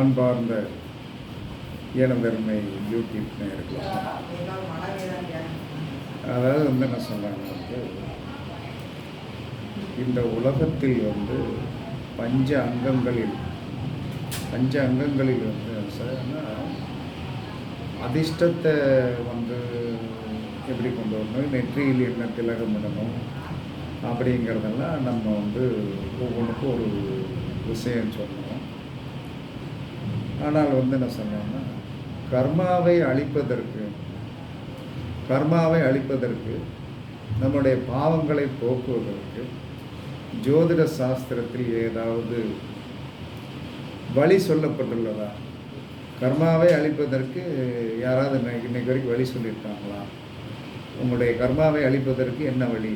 அன்பார்ந்த இனவெருமை யூடியூப் நேயர்களே. அதாவது வந்து என்ன சொல்கிறாங்க வந்து இந்த உலகத்தில் வந்து பஞ்ச அங்கங்களில் பஞ்ச அங்கங்களில் வந்து சரின்னா அதிர்ஷ்டத்தை வந்து எப்படி கொண்டு வரணும்? நெற்றியில் என்ன திலகம் இடணும்? அப்படிங்கிறதெல்லாம் நம்ம வந்து ஒவ்வொன்றுக்கும் ஒரு விஷயம் சொல்லணும். ஆனால் வந்து என்ன சொன்னோம்னா கர்மாவை அழிப்பதற்கு கர்மாவை அழிப்பதற்கு நம்முடைய பாவங்களை போக்குவதற்கு ஜோதிட சாஸ்திரத்தில் ஏதாவது வழி சொல்லப்பட்டுள்ளதா? கர்மாவை அழிப்பதற்கு யாராவது இன்னைக்கு வரைக்கும் வழி சொல்லியிருக்காங்களா? உங்களுடைய கர்மாவை அழிப்பதற்கு என்ன வழி?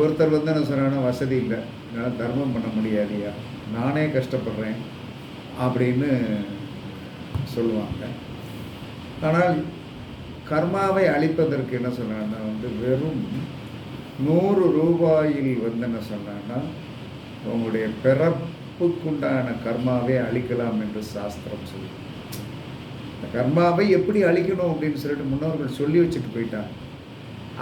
ஒருத்தர் வந்து என்ன சொன்னாங்கன்னா வசதி இல்லை. என்னால் தர்மம் பண்ண முடியாதியா? நானே கஷ்டப்படுறேன். அப்படின்னு சொல்லுவாங்க. ஆனால் கர்மாவை அழிப்பதற்கு என்ன சொன்னாங்கன்னா வந்து வெறும் நூறு ரூபாயில் வந்து என்ன சொன்னாங்கன்னா உங்களுடைய பிறப்புக்குண்டான கர்மாவை அழிக்கலாம் என்று சாஸ்திரம் சொல்லி. இந்த கர்மாவை எப்படி அழிக்கணும் அப்படின்னு சொல்லிட்டு முன்னோர்கள் சொல்லி வச்சுட்டு போயிட்டாங்க.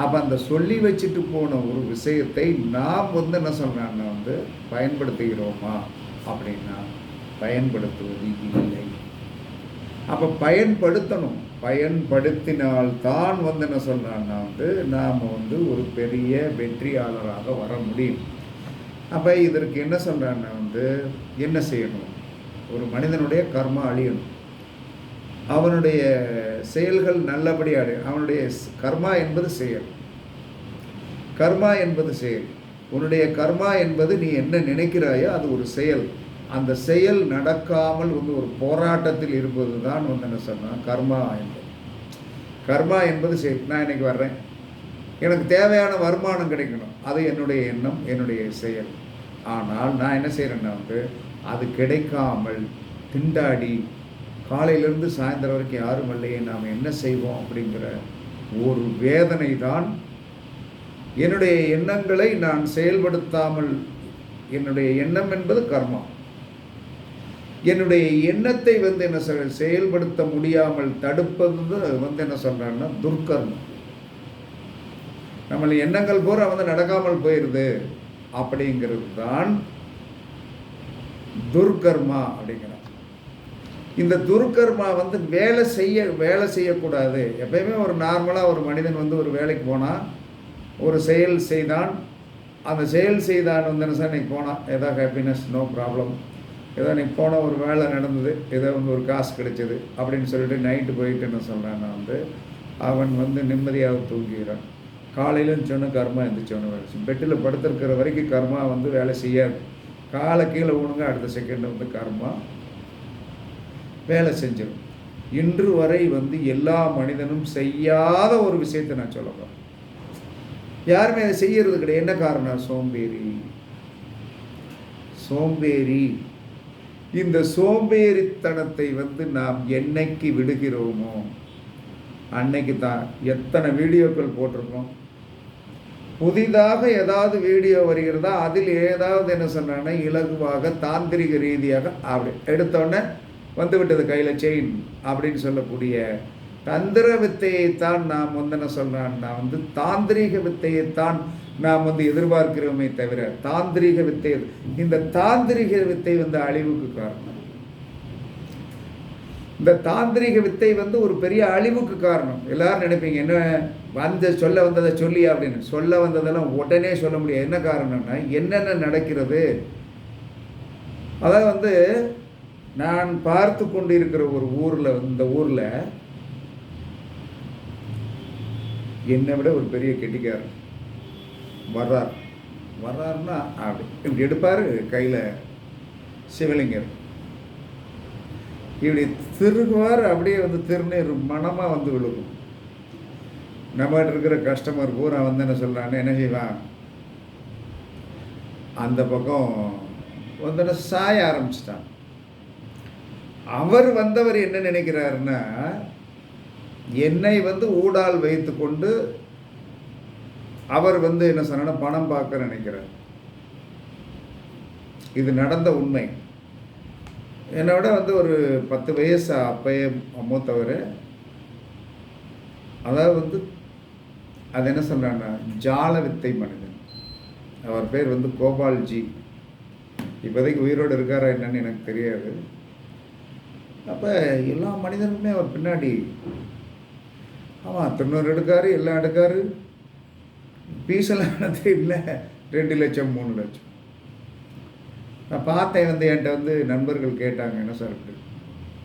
அப்போ அந்த சொல்லி வச்சுட்டு போன ஒரு விஷயத்தை நாம் வந்து என்ன சொல்கிறாங்கன்னா வந்து பயன்படுத்துகிறோமா அப்படின்னா பயன்படுத்துவது இல்லை அப்போ பயன்படுத்தணும். பயன்படுத்தினால் தான் வந்து என்ன சொல்கிறான்னா வந்து நாம் வந்து ஒரு பெரிய வெற்றியாளராக வர முடியும். அப்போ இதற்கு என்ன சொல்கிறான்னா வந்து என்ன செய்யணும்? ஒரு மனிதனுடைய கர்மா அழியணும். அவனுடைய செயல்கள் நல்லபடி அடை அவனுடைய கர்மா என்பது செயல். கர்மா என்பது செயல். உன்னுடைய கர்மா என்பது நீ என்ன நினைக்கிறாயோ அது ஒரு செயல். அந்த செயல் நடக்காமல் வந்து ஒரு போராட்டத்தில் இருப்பது தான் வந்து என்ன சொன்னால் கர்மா என்பது. கர்மா என்பது சரி நான் இன்னைக்கு வர்றேன். எனக்கு தேவையான வருமானம் கிடைக்கணும். அது என்னுடைய எண்ணம் என்னுடைய செயல். ஆனால் நான் என்ன செய்கிறேன்னா வந்து அது கிடைக்காமல் திண்டாடி காலையிலேருந்து சாயந்தரம் வரைக்கும் யாரும் இல்லையே நாம் என்ன செய்வோம் அப்படிங்கிற ஒரு வேதனை தான் என்னுடைய எண்ணங்களை நான் செயல்படுத்தாமல் என்னுடைய எண்ணம் என்பது கர்மம் என்னுடைய எண்ணத்தை வந்து என்ன சொல் செயல்படுத்த முடியாமல் தடுப்பது வந்து என்ன சொல்கிறான்னா துர்க்கர்மம். நம்ம எண்ணங்கள் பூரா வந்து நடக்காமல் போயிடுது அப்படிங்கிறது தான் துர்கர்மா அப்படிங்கிறார் இந்த துர்கர்மா வந்து வேலை செய்ய வேலை செய்யக்கூடாது. எப்பயுமே ஒரு நார்மலாக ஒரு மனிதன் வந்து ஒரு வேலைக்கு போனால் ஒரு செயல் செய்தான். அந்த செயல் செய்தான் வந்து என்ன சார் இன்னைக்கு போனால் ஏதோ ஹாப்பினஸ் நோ ப்ராப்ளம் ஏதோ நீ போன ஒரு வேலை நடந்தது ஏதோ வந்து ஒரு காசு கிடைச்சது அப்படின்னு சொல்லிட்டு நைட்டு போயிட்டு என்ன சொல்கிறான்னா வந்து அவன் வந்து நிம்மதியாக தூங்கிறான் காலையிலும் சொன்ன கர்மா எந்திரிச்சோன்னு வேலை செய்யும் பெட்டில் படுத்திருக்கிற வரைக்கும் கர்மா வந்து வேலை செய்யாது. காலை கீழே ஊனுங்க அடுத்த செகண்ட் வந்து கர்மா வேலை செஞ்சிடும் இன்று வரை வந்து எல்லா மனிதனும் செய்யாத ஒரு விஷயத்தை நான் சொல்லப்போ யாருமே அதை செய்யறது கிடையாது. என்ன காரணம்? சோம்பேறி. சோம்பேறி. இந்த சோம்பேறித்தனத்தை வந்து நாம் என்னைக்கு விடுகிறோமோ அன்னைக்கு தான். எத்தனை வீடியோக்கள் போட்டிருக்கோம்? புதிதாக ஏதாவது வீடியோ வருகிறதா? அதில் ஏதாவது என்ன சொன்னாங்கன்னா இலகுவாக தாந்திரிக ரீதியாக அப்படி. எடுத்தோடனே வந்து விட்டது கையில் செயின் அப்படின்னு சொல்லக்கூடிய தந்திர வித்தையைத்தான் நாம் வந்து என்ன நான் வந்து தாந்திரிக வித்தையைத்தான் நாம் வந்து எதிர்பார்க்கிறோமே தவிர தாந்திரிக வித்தை இந்த தாந்திரிக வித்தை வந்து அழிவுக்கு காரணம். இந்த தாந்திரிக வித்தை வந்து ஒரு பெரிய அழிவுக்கு காரணம். எல்லாரும் நினைப்பீங்க என்ன வந்து சொல்ல வந்ததை சொல்லி அப்படின்னு. சொல்ல வந்ததெல்லாம் உடனே சொல்ல முடியாது. என்ன காரணம்னா என்னென்ன நடக்கிறது? அதாவது வந்து நான் பார்த்து கொண்டு இருக்கிற ஒரு ஊரில் இந்த ஊரில் என்னை விட ஒரு பெரிய கெட்டிக்காரன் வர்றார். வர்றாருன்னா அப்படி இப்படி எடுப்பார் கையில் சிவலிங்கர் இப்படி திருகுவார் அப்படியே வந்து திருநீர் மனமாக வந்து விழுகும். நம்மகிட்ட இருக்கிற கஸ்டமர் பூரா வந்து என்ன சொல்கிறான்னு என்ன செய்வான்? அந்த பக்கம் வந்து என்ன சாய ஆரம்பிச்சிட்டான். அவர் வந்தவர் என்ன நினைக்கிறாருன்னா என்னை வந்து ஊடால் வைத்து கொண்டு அவர் வந்து என்ன சொன்னா பணம் பார்க்க நினைக்கிறார். இது நடந்த உண்மை. என்னை விட வந்து ஒரு பத்து வயசு அப்பயே மூத்தவர் அதாவது வந்து அது என்ன சொல்கிறாங்கன்னா ஜால வித்தை மனிதன். அவர் பேர் வந்து கோபால்ஜி. இப்போதைக்கு உயிரோடு இருக்காரா என்னன்னு எனக்கு தெரியாது. அப்போ எல்லா மனிதனுமே அவர் பின்னாடி. ஆமாம் தொண்ணூறு எடுக்காரு எல்லாம் எடுக்காரு. பீசலானது இல்லை ரெண்டு லட்சம் மூணு லட்சம். நான் பார்த்தேன் வந்து என்கிட்ட வந்து நண்பர்கள் கேட்டாங்க என்ன சார் இப்படி?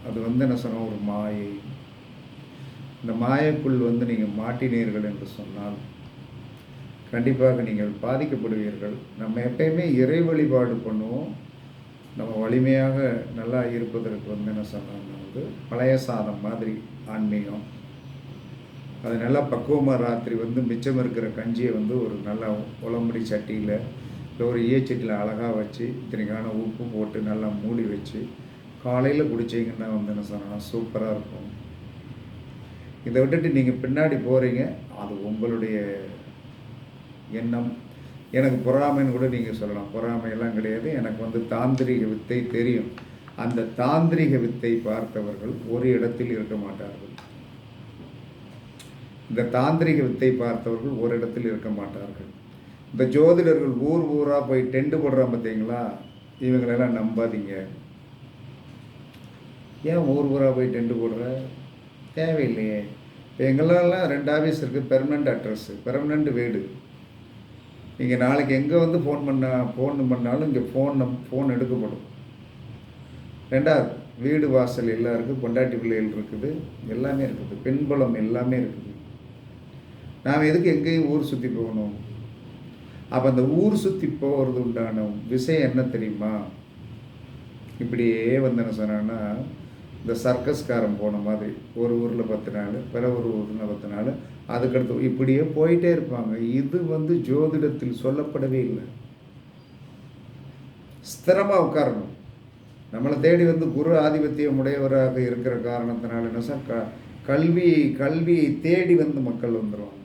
அது வந்து என்ன சொன்ன ஒரு மாயை. இந்த மாயக்குள் வந்து நீங்கள் மாட்டினீர்கள் என்று சொன்னால் கண்டிப்பாக நீங்கள் பாதிக்கப்படுவீர்கள். நம்ம எப்பயுமே இறை வழிபாடு பண்ணுவோம். நம்ம வலிமையாக நல்லா இருப்பதற்கு வந்து என்ன சொன்னாங்கன்னா வந்து பழைய சாதம் மாதிரி ஆன்மீகம். அது நல்லா பக்குவமாக ராத்திரி வந்து மிச்சம் இருக்கிற கஞ்சியை வந்து ஒரு நல்ல உளம்படி சட்டியில் இல்லை ஒரு ஈயச்சட்டியில் அழகாக வச்சு இத்தனைக்கான உப்பு போட்டு நல்லா மூடி வச்சு காலையில் குடிச்சிங்கன்னா வந்து என்ன சொன்னால் சூப்பராக இருக்கும். இதை விட்டுட்டு நீங்கள் பின்னாடி போகிறீங்க அது உங்களுடைய எண்ணம். எனக்கு பொறாமைன்னு கூட நீங்கள் சொல்லலாம். பொறாமையெல்லாம் கிடையாது. எனக்கு வந்து தாந்திரிக வித்தை தெரியும். அந்த தாந்திரிக வித்தை பார்த்தவர்கள் ஒரு இடத்தில் இருக்க மாட்டார்கள். இந்த தாந்திரிக வித்தை பார்த்தவர்கள் ஒரு இடத்தில் இருக்க மாட்டார்கள். இந்த ஜோதிடர்கள் ஊர் ஊராக போய் டெண்டு போடுறான் பார்த்தீங்களா? இவங்களெல்லாம் நம்பாதீங்க. ஏன் ஊர் ஊராக போய் டெண்டு போடுற? தேவையில்லையே. இப்போ எங்களெல்லாம் ரெண்டு ஆஃபீஸ் இருக்குது பெர்மனண்ட் அட்ரஸ்ஸு பெர்மனண்ட் வீடு. நீங்கள் நாளைக்கு எங்கே வந்து ஃபோன் பண்ணால் ஃபோன் பண்ணாலும் இங்கே ஃபோன் நம் ஃபோன் எடுக்கப்படும். ரெண்டாவது வீடு வாசல் எல்லாம் இருக்குது பொண்டாட்டி பிள்ளைகள் இருக்குது எல்லாமே இருக்குது. பின்புலம் எல்லாமே இருக்குது. நாம் எதுக்கு எங்கேயும் ஊர் சுற்றி போகணும்? அப்போ அந்த ஊர் சுற்றி போகிறது உண்டான விஷயம் என்ன தெரியுமா? இப்படியே வந்து என்ன சொன்னான்னா இந்த சர்க்கஸ்காரன் போன மாதிரி. ஒரு ஊரில் பத்து நாள் பிற ஒரு ஊரில் பத்து நாள் அதுக்கடுத்து இப்படியே போயிட்டே இருப்பாங்க. இது வந்து ஜோதிடத்தில் சொல்லப்படவே இல்லை. ஸ்திரமாக உட்காரணும். நம்மளை தேடி வந்து குரு ஆதிபத்தியம் உடையவராக இருக்கிற காரணத்தினால என்ன சார் க கல்வி கல்வியை தேடி வந்து மக்கள் வந்துடுவாங்க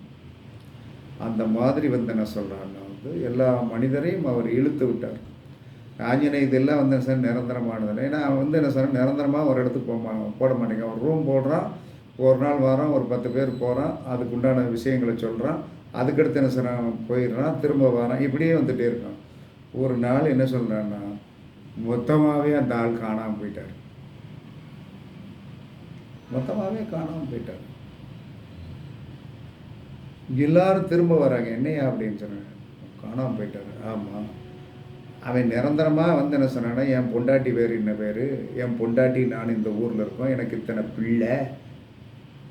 அந்த மாதிரி வந்து என்ன சொல்கிறாங்கன்னா வந்து எல்லா மனிதரையும் அவர் இழுத்து விட்டார். ஆஞ்சநேய இதெல்லாம் வந்து சார் நிரந்தரமானதில்லை. ஏன்னா அவன் வந்து என்ன சார் நிரந்தரமாக ஒரு இடத்துக்கு போக போட மாட்டேங்க. ஒரு ரூம் போடுறான் ஒரு நாள் வாரம் ஒரு பத்து பேர் போகிறான் அதுக்கு உண்டான விஷயங்களை சொல்கிறான் அதுக்கடுத்து என்ன சார் அவன் போயிடுறான் திரும்ப வரான். இப்படியே வந்துகிட்டே இருக்கான். ஒரு நாள் என்ன சொல்கிறான்னா மொத்தமாகவே அந்த ஆள் காணாமல் போயிட்டார். மொத்தமாகவே காணாமல் போயிட்டார். எல்லாரும் திரும்ப வராங்க. என்னையா அப்படின்னு சொன்னாங்க. காணாமல் போயிட்டார். ஆமாம் அவன் நிரந்தரமாக வந்து என்ன சொன்னான்னா என் பொண்டாட்டி பேர் என்ன பேர் என் பொண்டாட்டி நான் இந்த ஊரில் இருக்கோம். எனக்கு இத்தனை பிள்ளை.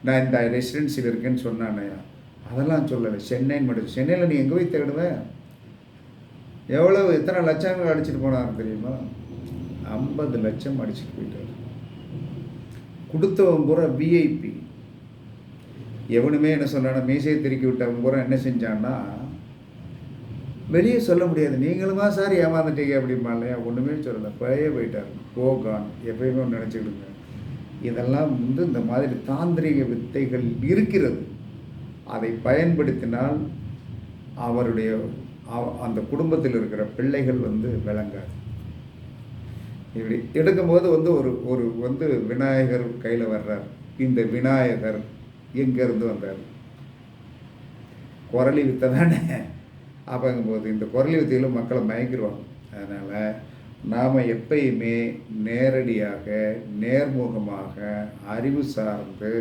நான் இந்த ரெசிடென்சியில் இருக்கேன்னு சொன்னானேயா அதெல்லாம் சொல்லலை. சென்னைன்னு மட்டும். சென்னையில் நீ எங்கே போய் தேடுவேன் எவ்வளோ எத்தனை லட்சங்கள் அடிச்சுட்டு போனார் தெரியுமா? ஐம்பது லட்சம் அடிச்சுட்டு போயிட்டார். கொடுத்தவன் பூரா விஐபி எவனுமே என்ன சொன்னானா மீசையை திருக்கி விட்டவன் பூரா என்ன செஞ்சான்னா வெளியே சொல்ல முடியாது. நீங்களுமா சார் ஏமாந்துட்டீங்க அப்படிமா இல்லையா? ஒன்றுமே சொல்லலை. பழைய போயிட்டார். கோகான் எப்பயுமே ஒன்று நினச்சிக்கிடுங்க. இதெல்லாம் வந்து இந்த மாதிரி தாந்திரிக வித்தைகள் இருக்கிறது. அதை பயன்படுத்தினால் அவருடைய அந்த குடும்பத்தில் இருக்கிற பிள்ளைகள் வந்து விளங்காது. இப்படி எடுக்கும்போது வந்து ஒரு ஒரு வந்து விநாயகர் கையில் வர்றார். இந்த விநாயகர் எங்கேருந்து வந்தார்? குரலி வித்தை தானே. அப்போங்கும்போது இந்த குரலி வித்தையிலும் மக்களை மயங்கிடுவாங்க அதனால் நாம் எப்பயுமே நேரடியாக நேர்முகமாக அறிவு சார்ந்து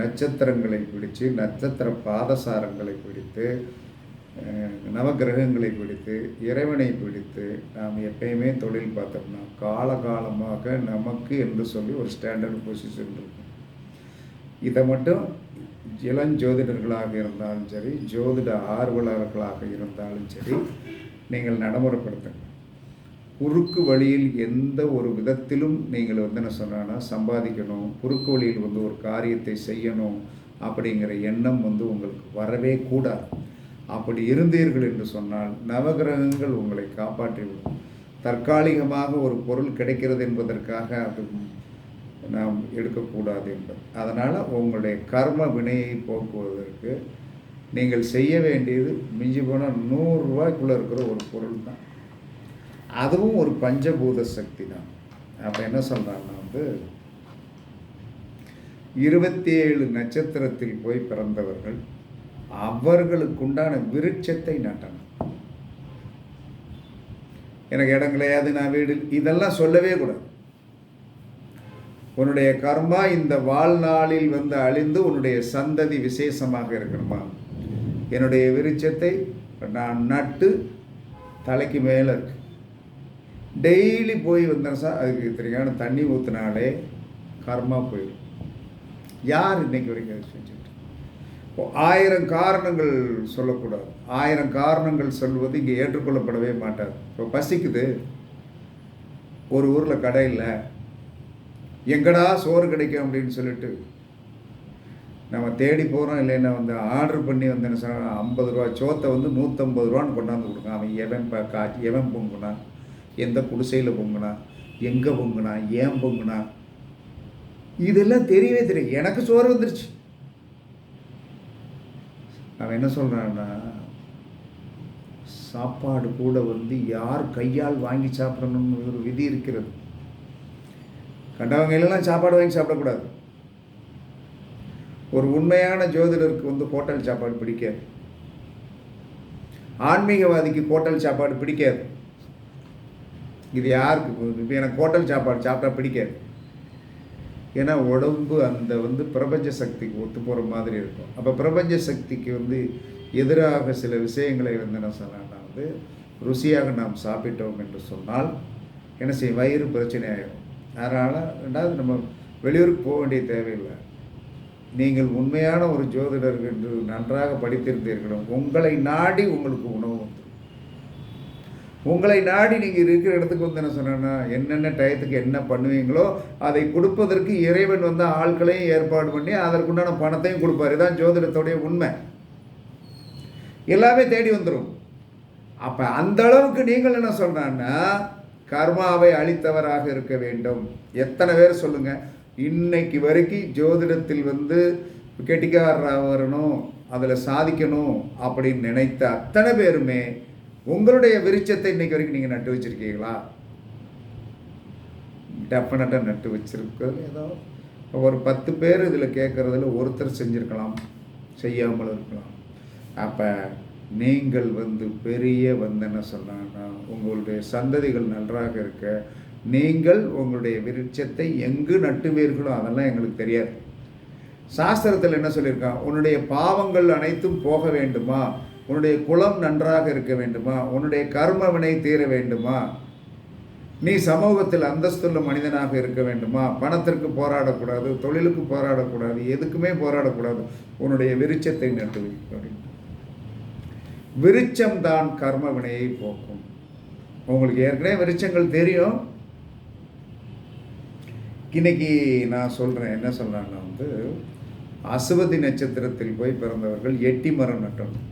நட்சத்திரங்களை பிடித்து நட்சத்திர பாதசாரங்களை பிடித்து நவகிரகங்களை பிடித்து இறைவனை பிடித்து நாம் எப்பயுமே தொழில் பார்த்தோம்னா காலகாலமாக நமக்கு என்று சொல்லி ஒரு ஸ்டாண்டர்ட் பொசிஷன் இருக்கும். இதை மட்டும் இளஞ்சோதிடர்களாக இருந்தாலும் சரி ஜோதிட ஆர்வலர்களாக இருந்தாலும் சரி நீங்கள் நடைமுறைப்படுத்துங்க குறுக்கு வழியில் எந்த ஒரு விதத்திலும் நீங்கள் வந்து என்ன சொன்னா சம்பாதிக்கணும் குறுக்கு வழியில் வந்து ஒரு காரியத்தை செய்யணும் அப்படிங்கிற எண்ணம் வந்து உங்களுக்கு வரவே கூடாது. அப்படி இருந்தீர்கள் என்று சொன்னால் நவகிரகங்கள் உங்களை காப்பாற்றிவிடும். தற்காலிகமாக ஒரு பொருள் கிடைக்கிறது என்பதற்காக அது நாம் எடுக்கக்கூடாது என்பது. அதனால் உங்களுடைய கர்ம வினையை போக்குவதற்கு நீங்கள் செய்ய வேண்டியது மிஞ்சி போனால் நூறுரூவாய்க்குள்ளே இருக்கிற ஒரு பொருள் தான். அதுவும் ஒரு பஞ்சபூத சக்தி தான். அப்போ என்ன சொல்கிறான்னா வந்து இருபத்தி ஏழு நட்சத்திரத்தில் போய் பிறந்தவர்கள் அவர்களுக்குண்டான விருட்சத்தை நட்டணும். எனக்கு இடம் கிடையாது நான் வீடு இதெல்லாம் சொல்லவே கூடாது. உன்னுடைய கர்மா இந்த வாழ்நாளில் வந்து அழிந்து உன்னுடைய சந்ததி விசேஷமாக இருக்கணுமா? என்னுடைய விருச்சத்தை நான் நட்டு தலைக்கு மேலே இருக்கு. டெய்லி போய் வந்தேன் சார் அதுக்கு தெரியான தண்ணி ஊற்றினாலே கர்மா போயிடும். யார் இன்னைக்கு வரைக்கும் அதை செஞ்சுட்டு? இப்போ ஆயிரம் காரணங்கள் சொல்லக்கூடாது. ஆயிரம் காரணங்கள் சொல்வது இங்கே ஏற்றுக்கொள்ளப்படவே மாட்டாது. இப்போ பசிக்குது. ஒரு ஊரில் கடை இல்லை. எங்கடா சோறு கிடைக்கும் அப்படின்னு சொல்லிட்டு நம்ம தேடி போகிறோம் இல்லைன்னா வந்து ஆர்டர் பண்ணி வந்து என்ன ஐம்பது ரூபா சோத்தை வந்து நூற்றம்பது ரூபான்னு கொண்டாந்து கொடுங்க அவன் எவன் ப கா எவன் பொங்குனா எந்த குடிசையில் பொங்குனா எங்கே பொங்குனா ஏன் பொங்குனா? இதெல்லாம் தெரியவே தெரியும் எனக்கு சோறு வந்துருச்சு. அவன் என்ன சொல்கிறான்னா சாப்பாடு கூட வந்து யார் கையால் வாங்கி சாப்பிடணும்னு ஒரு விதி இருக்கிறது. கண்டவங்க சாப்பாடு வாங்கி சாப்பிடக்கூடாது. ஒரு உண்மையான ஜோதிடருக்கு வந்து ஹோட்டல் சாப்பாடு பிடிக்காது. ஆன்மீகவாதிக்கு ஹோட்டல் சாப்பாடு பிடிக்காது. இது யாருக்கு இப்போ எனக்கு ஹோட்டல் சாப்பாடு சாப்பிட்டா பிடிக்காது. ஏன்னா உடம்பு அந்த வந்து பிரபஞ்ச சக்திக்கு ஒத்து போகிற மாதிரி இருக்கும். அப்போ பிரபஞ்ச சக்திக்கு வந்து எதிராக சில விஷயங்களை வந்து என்ன சொன்னால் வந்து ருசியாக நாம் சாப்பிட்டோம் என்று சொன்னால் என்ன செய்யும்? வயிறு பிரச்சனை ஆகிடும் அதனால் ரெண்டாவது நம்ம வெளியூருக்கு போக வேண்டிய தேவையில்லை. நீங்கள் உண்மையான ஒரு ஜோதிடர் என்று நன்றாக படித்திருந்தீர்களும் உங்களை நாடி உங்களுக்கு உணவு வந்துடும் உங்களை நாடி நீங்கள் இருக்கிற இடத்துக்கு வந்து என்ன சொன்னேன்னா என்னென்ன டயத்துக்கு என்ன பண்ணுவீங்களோ அதை கொடுப்பதற்கு இறைவன் வந்து ஆட்களையும் ஏற்பாடு பண்ணி அதற்குண்டான பணத்தையும் கொடுப்பார். இதுதான் ஜோதிடத்துடைய உண்மை. எல்லாமே தேடி வந்துடும் அப்போ அந்த அளவுக்கு நீங்கள் என்ன சொல்றான்னா கர்மாவை அழித்தவராக இருக்க வேண்டும். எத்தனை பேர் சொல்லுங்க? இன்னைக்கு வரைக்கும் ஜோதிடத்தில் வந்து கெட்டிக்காரராக வரணும் அதில் சாதிக்கணும் அப்படின்னு நினைத்த அத்தனை பேருமே உங்களுடைய விருட்சத்தை இன்னைக்கு வரைக்கும் நீங்கள் நட்டு வச்சிருக்கீங்களா? டெஃபினட்டாக நட்டு வச்சிருக்கிறது ஏதோ ஒரு பத்து பேர் இதில் கேட்குறதுல ஒருத்தர் செஞ்சுருக்கலாம் செய்யாமல் இருக்கலாம். அப்போ நீங்கள் வந்து பெரிய வந்து என்ன சொன்னாங்கன்னா உங்களுடைய சந்ததிகள் நன்றாக இருக்க நீங்கள் உங்களுடைய விருட்சத்தை எங்கு நட்டுவீர்களோ அதெல்லாம் எங்களுக்கு தெரியாது. சாஸ்திரத்தில் என்ன சொல்லியிருக்கான் உன்னுடைய பாவங்கள் அனைத்தும் போக வேண்டுமா? உன்னுடைய குலம் நன்றாக இருக்க வேண்டுமா? உன்னுடைய கர்ம வினை தீர வேண்டுமா? நீ சமூகத்தில் அந்தஸ்துள்ள மனிதனாக இருக்க வேண்டுமா? பணத்திற்கு போராடக்கூடாது தொழிலுக்கு போராடக்கூடாது எதுக்குமே போராடக்கூடாது உன்னுடைய விருட்சத்தை நட்டு அப்படின்னு. விருச்சம்தான் கர்ம வினையை போக்கும். உங்களுக்கு ஏற்கனவே விருச்சங்கள் தெரியும். இன்னைக்கு நான் சொல்கிறேன் என்ன சொல்கிறேன்னா வந்து அசுவதி நட்சத்திரத்தில் போய் பிறந்தவர்கள் எட்டி மரம் நட்டணும்.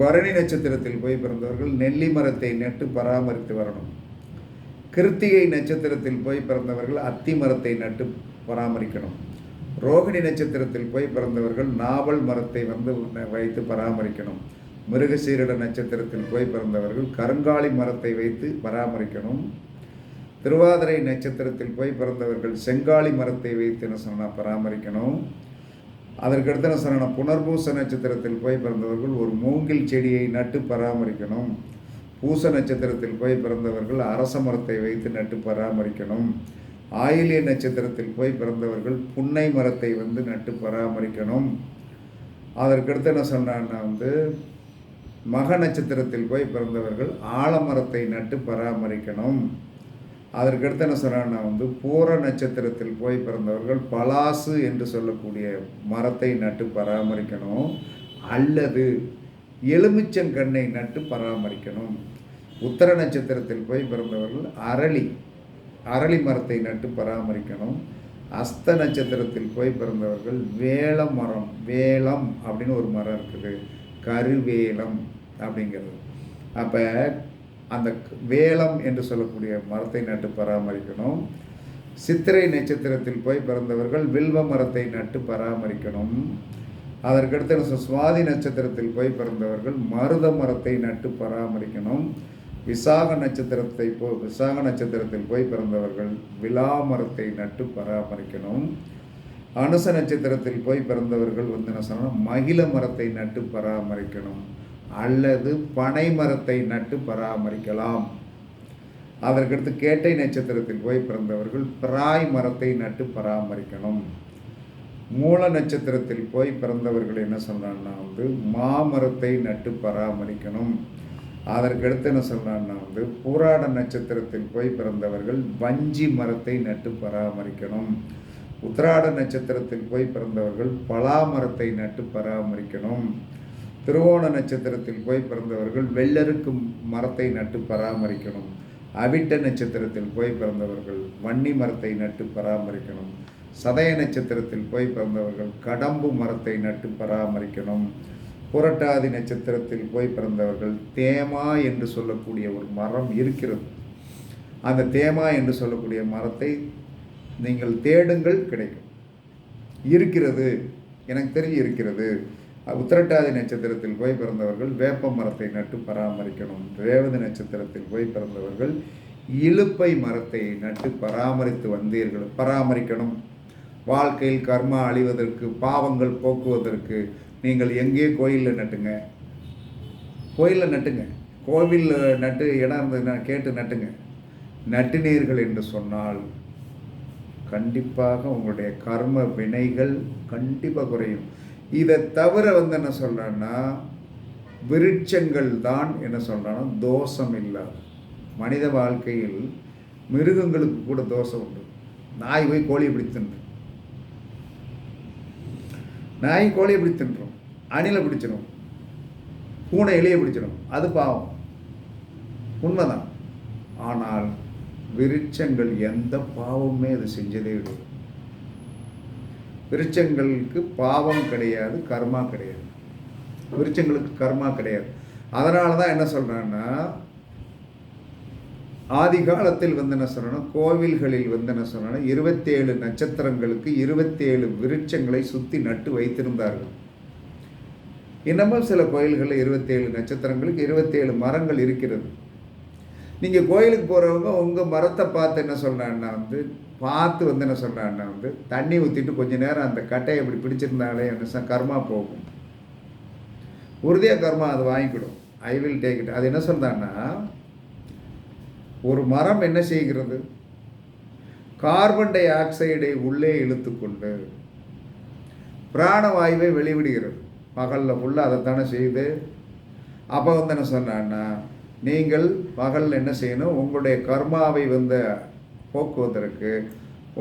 பரணி நட்சத்திரத்தில் போய் பிறந்தவர்கள் நெல்லி மரத்தை நட்டு பராமரித்து வரணும். கிருத்திகை நட்சத்திரத்தில் போய் பிறந்தவர்கள் அத்தி மரத்தை நட்டு பராமரிக்கணும். ரோகிணி நட்சத்திரத்தில் போய் பிறந்தவர்கள் நாவல் மரத்தை வந்து வைத்து பராமரிக்கணும். மிருகசீரிட நட்சத்திரத்தில் போய் பிறந்தவர்கள் கருங்காலி மரத்தை வைத்து பராமரிக்கணும். திருவாதிரை நட்சத்திரத்தில் போய் பிறந்தவர்கள் செங்காலி மரத்தை வைத்து என்ன சொன்னால் பராமரிக்கணும். அதற்கடுத்து என்ன சொன்னால் புனர்பூச நட்சத்திரத்தில் போய் பிறந்தவர்கள் ஒரு மூங்கில் செடியை நட்டு பராமரிக்கணும். பூச நட்சத்திரத்தில் போய் பிறந்தவர்கள் அரச மரத்தை வைத்து நட்டு பராமரிக்கணும். ஆயிலிய நட்சத்திரத்தில் போய் பிறந்தவர்கள் புன்னை மரத்தை வந்து நட்டு பராமரிக்கணும். அதற்கடுத்து என்ன சொன்னான்னா வந்து மக நட்சத்திரத்தில் போய் பிறந்தவர்கள் ஆலமரத்தை நட்டு பராமரிக்கணும். அதற்கடுத்து என்ன சொன்னான்னா வந்து பூர நட்சத்திரத்தில் போய் பிறந்தவர்கள் பலாசு என்று சொல்லக்கூடிய மரத்தை நட்டு பராமரிக்கணும். அல்லது எலுமிச்சங்கண்ணை நட்டு பராமரிக்கணும். உத்தர நட்சத்திரத்தில் போய் பிறந்தவர்கள் அரளி அரளி மரத்தை நட்டு பராமரிக்கணும். அஸ்த நட்சத்திரத்தில் போய் பிறந்தவர்கள் வேள மரம் வேளம் அப்படின்னு ஒரு மரம் இருக்குது. கருவேலம் அப்படிங்கிறது. அப்போ அந்த வேலம் என்று சொல்லக்கூடிய மரத்தை நட்டு பராமரிக்கணும். சித்திரை நட்சத்திரத்தில் போய் பிறந்தவர்கள் வில்வ மரத்தை நட்டு பராமரிக்கணும். அதற்கடுத்து சுவாதி நட்சத்திரத்தில் போய் பிறந்தவர்கள் மருத மரத்தை நட்டு பராமரிக்கணும். விசாக நட்சத்திரத்தை போ விசாக நட்சத்திரத்தில் போய் பிறந்தவர்கள் விலா மரத்தை நட்டு பராமரிக்கணும். அனுச நட்சத்திரத்தில் போய் பிறந்தவர்கள் வந்து என்ன சொல்லணும் மகிழ மரத்தை நட்டு பராமரிக்கணும். அல்லது பனை மரத்தை நட்டு பராமரிக்கலாம். அதற்கடுத்து கேட்டை நட்சத்திரத்தில் போய் பிறந்தவர்கள் பிராய் மரத்தை நட்டு பராமரிக்கணும். மூல நட்சத்திரத்தில் போய் பிறந்தவர்கள் என்ன சொல்கிறான்னா வந்து மாமரத்தை நட்டு பராமரிக்கணும். அதற்கடுத்து என்ன சொல்கிறான்னா வந்து பூராட நட்சத்திரத்தில் போய் பிறந்தவர்கள் வஞ்சி மரத்தை நட்டு பராமரிக்கணும். உத்திராட நட்சத்திரத்தில் போய் பிறந்தவர்கள் பலா மரத்தை நட்டு பராமரிக்கணும். திருவோண நட்சத்திரத்தில் போய் பிறந்தவர்கள் வெள்ளருக்கு மரத்தை நட்டு பராமரிக்கணும். அவிட்ட நட்சத்திரத்தில் போய் பிறந்தவர்கள் வன்னி மரத்தை நட்டு பராமரிக்கணும். சதய நட்சத்திரத்தில் போய் பிறந்தவர்கள் கடம்பு மரத்தை நட்டு பராமரிக்கணும். புரட்டாதி நட்சத்திரத்தில் போய் பிறந்தவர்கள் தேமா என்று சொல்லக்கூடிய ஒரு மரம் இருக்கிறது. அந்த தேமா என்று சொல்லக்கூடிய மரத்தை நீங்கள் தேடுங்கள் கிடைக்கும். இருக்கிறது. எனக்கு தெரிஞ்சு இருக்கிறது. உத்திரட்டாதி நட்சத்திரத்தில் போய் பிறந்தவர்கள் வேப்ப மரத்தை நட்டு பராமரிக்கணும். ரேவதி நட்சத்திரத்தில் போய் பிறந்தவர்கள் இழுப்பை மரத்தை நட்டு பராமரித்து வந்தீர்கள் பராமரிக்கணும். வாழ்க்கையில் கர்மா அழிவதற்கு பாவங்கள் போக்குவதற்கு நீங்கள் எங்கே கோயிலில் நட்டுங்க? கோயிலில் நட்டுங்க. கோவிலில் நட்டு இடம் இருந்ததுன்னா கேட்டு நட்டுங்க. நட்டினீர்கள் என்று சொன்னால் கண்டிப்பாக உங்களுடைய கர்ம வினைகள் கண்டிப்பாக குறையும். இதை தவிர வந்து என்ன சொல்கிறேன்னா விருட்சங்கள் தான் என்ன சொல்கிறான்னா தோஷம் இல்லாது. மனித வாழ்க்கையில் மிருகங்களுக்கு கூட தோஷம் உண்டு. நாய் போய் கோழி பிடி நாய் கோழியை பிடி தின்றோம். அணிலை பிடிச்சிடும் பூனை எலியை பிடிச்சிடும் அது பாவம். உண்மைதான். ஆனால் விருட்சங்கள் எந்த பாவமே அது செஞ்சதே இல்லை. விருட்சங்களுக்கு பாவம் கிடையாது கர்மா கிடையாது. விருட்சங்களுக்கு கர்மா கிடையாது. அதனால தான் என்ன சொல்கிறேன்னா ஆதி காலத்தில் வந்து என்ன சொல்லணும் கோவில்களில் வந்து என்ன சொல்லணும் இருபத்தேழு நட்சத்திரங்களுக்கு இருபத்தேழு விருட்சங்களை சுற்றி நட்டு வைத்திருந்தார்கள். இன்னமும் சில கோயில்களில் இருபத்தேழு நட்சத்திரங்களுக்கு இருபத்தேழு மரங்கள் இருக்கிறது. நீங்கள் கோயிலுக்கு போகிறவங்க உங்கள் மரத்தை பார்த்து என்ன சொல்கிறான்னா வந்து பார்த்து வந்து என்ன சொல்கிறான்னா வந்து தண்ணி ஊற்றிட்டு கொஞ்சம் நேரம் அந்த கட்டையை அப்படி பிடிச்சிருந்தாலே என்ன கர்மா போகும். உறுதியாக கர்மா அது வாங்கிக்கிடும். ஐ வில் டேக் இட் அது என்ன சொல்கிறான்னா ஒரு மரம் என்ன செய்கிறது? கார்பன் டை ஆக்சைடை உள்ளே இழுத்துக்கொண்டு பிராணவாயுவை வெளிவிடுகிறது. பகலில் ஃபுல்லாக அதைத்தானே செய்யுது? அப்போ வந்து என்ன சொன்னான்னா நீங்கள் பகலில் என்ன செய்யணும்? உங்களுடைய கர்மாவை வந்து போக்குவதற்கு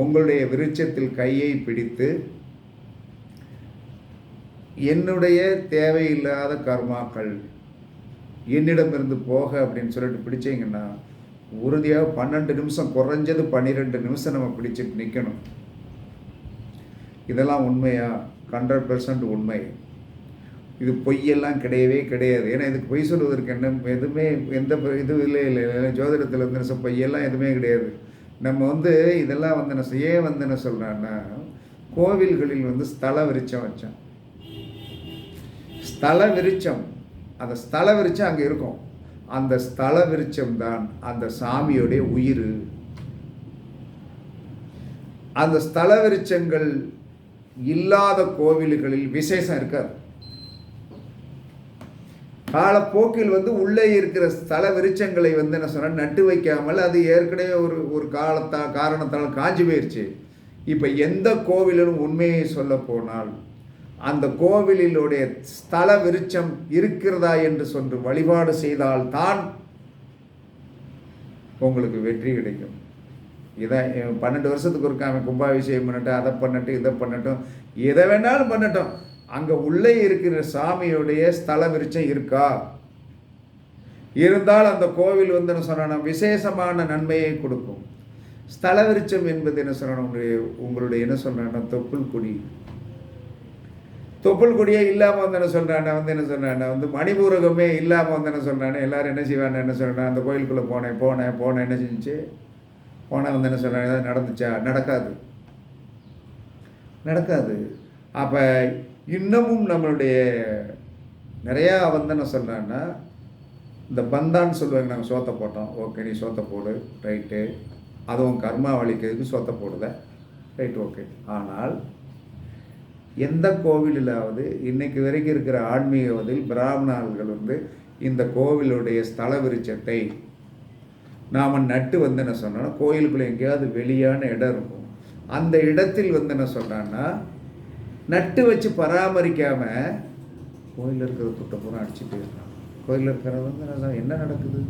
உங்களுடைய விருட்சத்தில் கையை பிடித்து என்னுடைய தேவையில்லாத கர்மாக்கள் என்னிடமிருந்து போக அப்படின்னு சொல்லிட்டு பிடிச்சிங்கன்னா உறுதியாக பன்னெண்டு நிமிஷம் குறைஞ்சது பன்னிரெண்டு நிமிஷம் நம்ம பிடிச்சிட்டு நிற்கணும் இதெல்லாம் உண்மையா? ஹண்ட்ரட் பர்சன்ட் உண்மை. இது பொய்யெல்லாம் கிடையவே கிடையாது. ஏன்னா இதுக்கு பொய் சொல்வதற்கு என்ன எதுவுமே எந்த இது இல்லை இல்லை ஜோதிடத்தில் வந்து என்ன பொய்யெல்லாம் எதுவுமே கிடையாது. நம்ம வந்து இதெல்லாம் வந்து என்ன ஏன் வந்து என்ன சொல்கிறான்னா கோவில்களில் வந்து ஸ்தல விருச்சம் வச்சோம். ஸ்தல விருச்சம் அந்த ஸ்தல விருச்சம் அங்கே இருக்கும். அந்த ஸ்தல விருச்சம் தான் அந்த சாமியுடைய உயிர். அந்த ஸ்தல விருச்சங்கள் இல்லாத கோவில்களில் விசேஷம் இருக்காது. காலப்போக்கில் வந்து உள்ளே இருக்கிற ஸ்தல விருச்சங்களை வந்து என்ன சொன்னால் நட்டு வைக்காமல் அது ஏற்கனவே ஒரு ஒரு காலத்தா காரணத்தால் காஞ்சி போயிடுச்சு இப்போ எந்த கோவிலும் உண்மையை சொல்ல போனால் அந்த கோவிலினுடைய ஸ்தல விருச்சம் இருக்கிறதா என்று சொல்லி வழிபாடு செய்தால் தான் உங்களுக்கு வெற்றி கிடைக்கும். இதை பன்னெண்டு வருஷத்துக்கு ஒருக்க அவன் கும்பாபிஷேகம் பண்ணட்டும் அதை பண்ணட்டும் இதை பண்ணட்டும் எதை வேணாலும் பண்ணட்டும். அங்கே உள்ளே இருக்கிற சாமியுடைய ஸ்தல விருச்சம் இருக்கா? இருந்தால் அந்த கோவில் வந்து என்ன சொல்லணும்? விசேஷமான நன்மையை கொடுக்கும். ஸ்தல விருச்சம் என்பது என்ன சொல்லணும்? உங்களுடைய உங்களுடைய என்ன சொல்கிறேன்னா தொப்புள் குடி. தொப்புள் கொடியே இல்லாமல் வந்து என்ன சொல்கிறான் வந்து என்ன சொல்கிறான் வந்து மணிபூரகமே இல்லாமல் வந்து என்ன சொல்கிறானே எல்லோரும் என்ன செய்வான் என்ன சொல்கிறேன் அந்த கோயிலுக்குள்ளே போனேன் போனேன் போனேன் என்ன செஞ்சு போனால் வந்து என்ன சொல்கிறேன் ஏதாவது நடந்துச்சா? நடக்காது. நடக்காது. அப்போ இன்னமும் நம்மளுடைய நிறையா வந்து என்ன சொல்கிறேன்னா இந்த பந்தான்னு சொல்லுவாங்க நாங்கள் சோத்தை போட்டோம். ஓகே நீ சோத்தை போடு. ரைட்டு அதுவும் கர்மா வலிக்கிறதுக்கு சோத்தை போடுத. ரைட் ஓகே ஆனால் எந்த கோவிலிலாவது இன்னைக்கு வரைக்கும் இருக்கிற ஆன்மீகவதில் பிராமணர்கள் வந்து இந்த கோவிலுடைய ஸ்தல விருட்சத்தை நாம் நட்டு வந்து என்ன சொன்னோன்னா கோயிலுக்குள்ளே எங்கேயாவது வெளியான இடம் இருக்கும். அந்த இடத்தில் வந்து என்ன சொன்னான்னா நட்டு வச்சு பராமரிக்காமல் கோயிலில் இருக்கிற துட்டை பூரா அடிச்சுட்டு இருக்கான் கோயிலில் இருக்கிற வந்து என்ன- என்ன நடக்குது?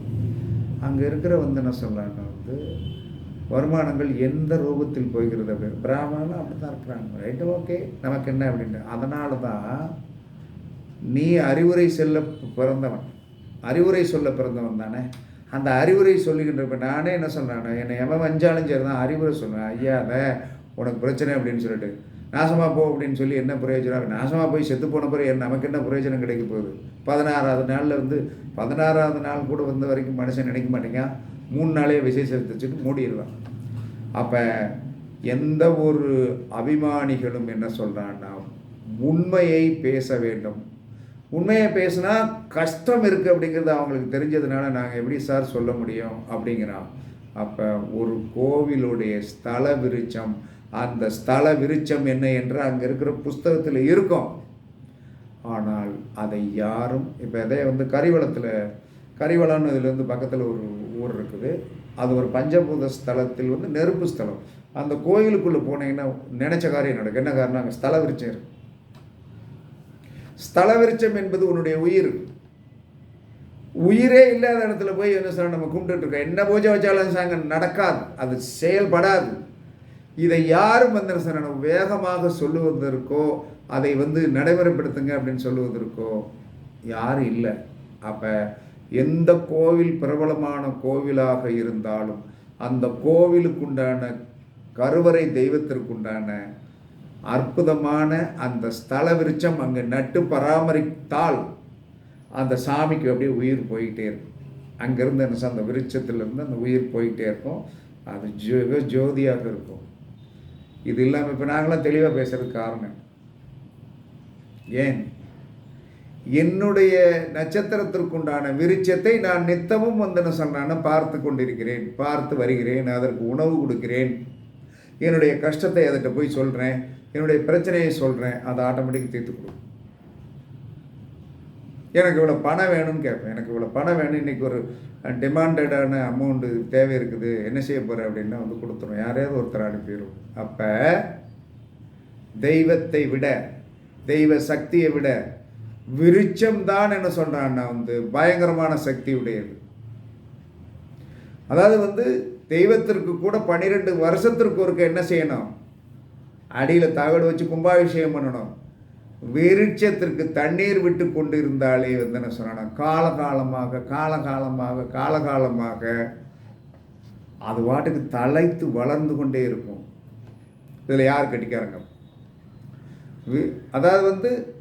அங்கே இருக்கிற வந்து என்ன சொல்கிறாங்கன்னா வந்து வருமானங்கள் எந்த ரூபத்தில் போய்கிறது அப்படின்னு பிராமணனும் அப்படி தான் இருக்கிறாங்க. Right okay. நமக்கு என்ன அப்படின்னு அதனால தான் நீ அறிவுரை செல்ல பிறந்தவன். அறிவுரை சொல்ல பிறந்தவன் தானே. அந்த அறிவுரை சொல்லுகின்றப்ப நானே என்ன சொல்கிறேன் என்னை எவன் வஞ்சாலும் சரி தான் அறிவுரை சொல்கிறேன் ஐயா அதை உனக்கு பிரச்சனை அப்படின்னு சொல்லிட்டு. நாசமாக போ அப்படின்னு சொல்லி என்ன பிரயோஜனம்? நாசமாக போய் செத்து போன பிறகு என்ன? நமக்கு என்ன பிரயோஜனம் கிடைக்க போகுது? பதினாறாவது நாளில் வந்து பதினாறாவது நாள் கூட வந்த வரைக்கும் மனுஷன் நினைக்க மாட்டேங்க. மூணு நாளே விசேஷத்தை வச்சுட்டு மூடிடுவான். அப்போ எந்த ஒரு அபிமானிகளும் என்ன சொல்கிறான்னா உண்மையை பேச வேண்டும். உண்மையை பேசினா கஷ்டம் இருக்குது அப்படிங்கிறது அவங்களுக்கு தெரிஞ்சதுனால நாங்கள் எப்படி சார் சொல்ல முடியும் அப்படிங்கிறான். அப்போ ஒரு கோவிலுடைய ஸ்தல விருட்சம் அந்த ஸ்தல விருட்சம் என்ன என்று அங்கே இருக்கிற புஸ்தகத்தில் இருக்கும். ஆனால் அதை யாரும் இப்போ அதே வந்து கரிவளத்தில் கரிவளம்னு இதுலேருந்து பக்கத்தில் ஒரு ஊர் இருக்குது. அது ஒரு பஞ்சபூத ஸ்தலத்தில் வந்து நெருப்பு ஸ்தலம். அந்த கோயிலுக்குள்ளே போனீங்கன்னா நினச்ச காரியம் நடக்கும். என்ன காரணம் அங்கே ஸ்தல விருட்சம் இருக்கு. ஸ்தல விருட்சம் என்பது உன்னுடைய உயிர். உயிரே இல்லாத இடத்துல போய் என்ன சார் நம்ம கும்பிட்டுட்டு இருக்கோம். என்ன பூஜை வச்சாலும் சாங்க நடக்காது. அது செயல்படாது. இதை யார் மந்திரசரணம் வேகமாக சொல்லுவதற்கோ அதை வந்து நடைமுறைப்படுத்துங்க அப்படின்னு சொல்லுவதற்கோ யாரும் இல்லை. அப்போ எந்த கோவில் பிரபலமான கோவிலாக இருந்தாலும் அந்த கோவிலுக்குண்டான கருவறை தெய்வத்திற்குண்டான அற்புதமான அந்த ஸ்தல விருட்சம் அங்கே நட்டு பராமரித்தால் அந்த சாமிக்கு அப்படியே உயிர் போயிட்டே இருக்கும். அங்கேருந்து என்ன சொல்ல, அந்த விருட்சத்திலிருந்து அந்த உயிர் போயிட்டே இருக்கும். அது ஜோ ஜோதியாக இருக்கும். இது இல்லாமல் இப்போ நாங்களாம் தெளிவாக பேசுகிறதுக்கு காரணம் ஏன்? என்னுடைய நட்சத்திரத்திற்குண்டான விருச்சத்தை நான் நித்தமும் வந்தன சொன்னான பார்த்து கொண்டிருக்கிறேன். பார்த்து வருகிறேன் அதற்கு உணவு கொடுக்கிறேன். என்னுடைய கஷ்டத்தை அதட்ட போய் சொல்கிறேன் என்னுடைய பிரச்சனையை சொல்கிறேன் அதை ஆட்டோமேட்டிக் தீர்த்து கொடுக்கும். எனக்கு இவ்வளோ பணம் வேணும்னு கேட்பேன். எனக்கு இவ்வளோ பணம் வேணும் இன்றைக்கி ஒரு டிமாண்டடான அமௌண்ட்டு தேவை இருக்குது என்ன செய்ய போகிற அப்படின்னா வந்து கொடுத்துரும். யாரையாவது ஒருத்தர் அனுப்பிடும் அப்போ தெய்வத்தை விட தெய்வ சக்தியை விட விருட்சம் தான் என்ன சொல்கிறான்னா வந்து பயங்கரமான சக்தி உடையது. அதாவது வந்து தெய்வத்திற்கு கூட பன்னிரெண்டு வருஷத்திற்கு ஒருக்க என்ன செய்யணும்? அடியில் தகடு வச்சு கும்பாபிஷேகம் பண்ணணும். விருட்சத்திற்கு தண்ணீர் விட்டு கொண்டு இருந்தாலே வந்து என்ன சொன்னா காலகாலமாக காலகாலமாக காலகாலமாக அது வாட்டுக்கு தலைத்து வளர்ந்து கொண்டே இருக்கும். இதில் யார் கட்டிக்காரங்க? வி- அதாவது வந்து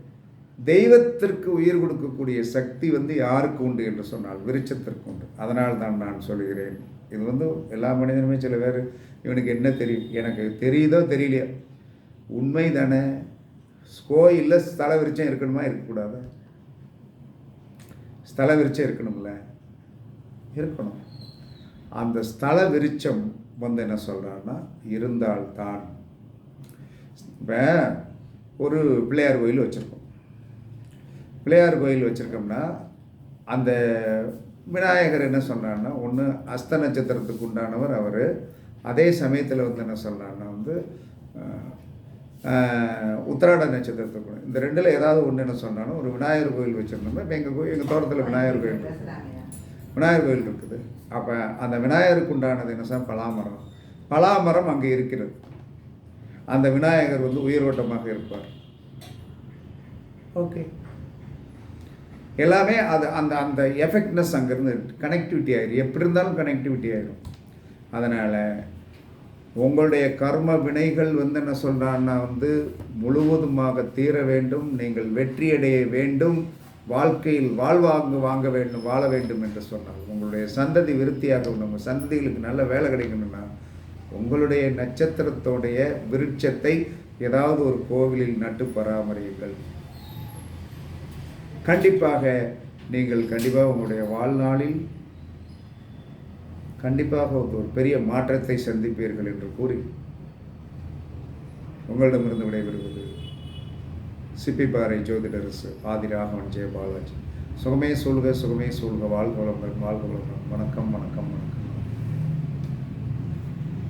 தெய்வத்திற்கு உயிர் கொடுக்கக்கூடிய சக்தி வந்து யாருக்கு உண்டு என்று சொன்னால் விருட்சத்திற்கு உண்டு. அதனால் தான் நான் சொல்கிறேன். இது வந்து எல்லா மனிதனுமே சில பேர் இவனுக்கு என்ன தெரியும்? எனக்கு தெரியுதோ தெரியலையோ? உண்மை தானே. கோயிலில் ஸ்தல விருச்சம் இருக்கணுமா? இருக்கக்கூடாது? ஸ்தல விருச்சம் இருக்கணும்ல? இருக்கணும். அந்த ஸ்தல விருச்சம் வந்து என்ன சொல்கிறான்னா இருந்தால்தான். இப்போ ஒரு பிள்ளையார் கோயில் வச்சுருக்கோம். பிள்ளையார் கோயில் வச்சுருக்கோம்னா அந்த விநாயகர் என்ன சொன்னார்னா ஒன்று அஸ்த நட்சத்திரத்துக்கு உண்டானவர் அவர். அதே சமயத்தில் வந்து என்ன சொல்கிறாருன்னா வந்து உத்திராட நட்சத்திரத்துக்கு உண்டு. இந்த ரெண்டில் ஏதாவது ஒன்று என்ன சொன்னாலும் ஒரு விநாயகர் கோயில் வச்சுருந்தோம்னா இப்போ எங்கள் கோயில் எங்கள் தோட்டத்தில் விநாயகர் கோயில். விநாயகர் கோயில் இருக்குது. அப்போ அந்த விநாயகருக்கு உண்டானது என்ன சார்? பலாமரம். பலாமரம் அங்கே இருக்கிறது. அந்த விநாயகர் வந்து உயிரோட்டமாக இருப்பார். ஓகே. எல்லாமே அது அந்த அந்த எஃபெக்ட்னஸ் அங்கேருந்து கனெக்டிவிட்டி ஆயிரும். எப்படி இருந்தாலும் கனெக்டிவிட்டி ஆயிரும். அதனால் உங்களுடைய கர்ம வினைகள் வந்து என்ன சொல்கிறான்னா வந்து முழுவதுமாக தீர வேண்டும் நீங்கள் வெற்றியடைய வேண்டும் வாழ்க்கையில் வாழ்வாங்க வாங்க வேண்டும் வாழ வேண்டும் என்று சொன்னால் உங்களுடைய சந்ததி விருத்தியாக வேண்டும் உங்கள் சந்ததிகளுக்கு நல்ல வேலை கிடைக்கணும்னா உங்களுடைய நட்சத்திரத்தோடைய விருட்சத்தை ஏதாவது ஒரு கோவிலில் நட்டு பராமரியுங்கள். கண்டிப்பாக நீங்கள் கண்டிப்பாக உங்களுடைய வாழ்நாளில் கண்டிப்பாக ஒரு பெரிய மாற்றத்தை சந்திப்பீர்கள் என்று கூறி உங்களிடமிருந்து விடைபெறுவது சிப்பிப்பாறை ஜோதிடரசு ஆதிராகவன் ஜெயபாலாஜி. சுகமே சொல்க சுகமே சொல்க வாழ்க வளமுடன் வாழ்க வளமுடன். வணக்கம் வணக்கம் வணக்கம்.